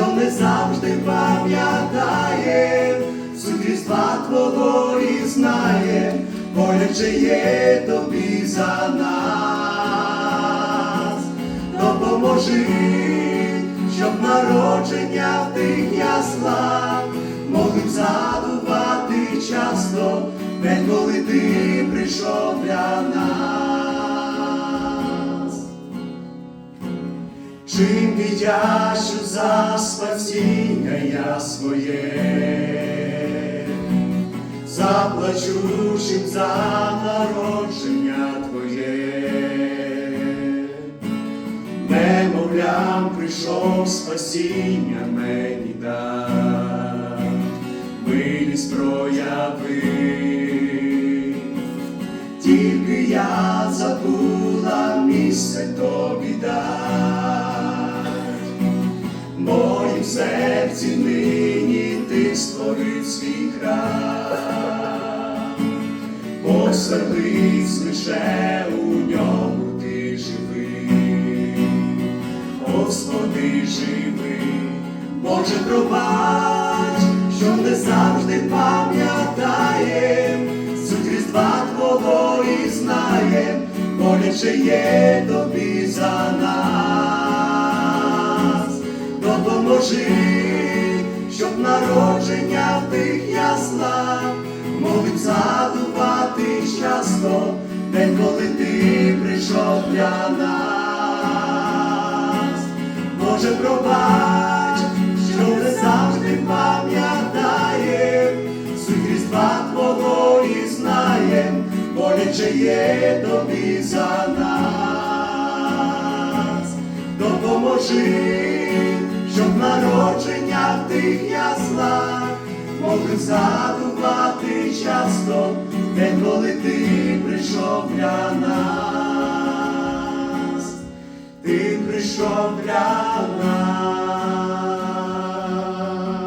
що не завжди пам'ятає, суть Твого і знає, боляче є тобі за нас, допоможи, щоб народження в тих яслах могли б задувати часто, день, коли ти прийшов для нас. Чим віддячу за спасіння я своє, заплачу чим за народження Твоє, немовлям прийшов спасіння мені дав, милість прояви, тільки я забула місце тобі моїм серці нині ти створив свій храм, поселись лише у ньому ти живий, Господи живий, Боже пробач, що не завжди пам'ятаєм, суть Твого і знаєм, боляче є тобі за нас, допоможи, щоб народження в тих яслах могли б задувати часто, день, коли ти прийшов для нас. Боже, пробач, що не завжди пам'ятаєм, суть Різдва Твого і знаєм, боляче є тобі за нас, допоможи, тих яслах могли задувати часто, день, коли ти прийшов для нас ти прийшов для нас.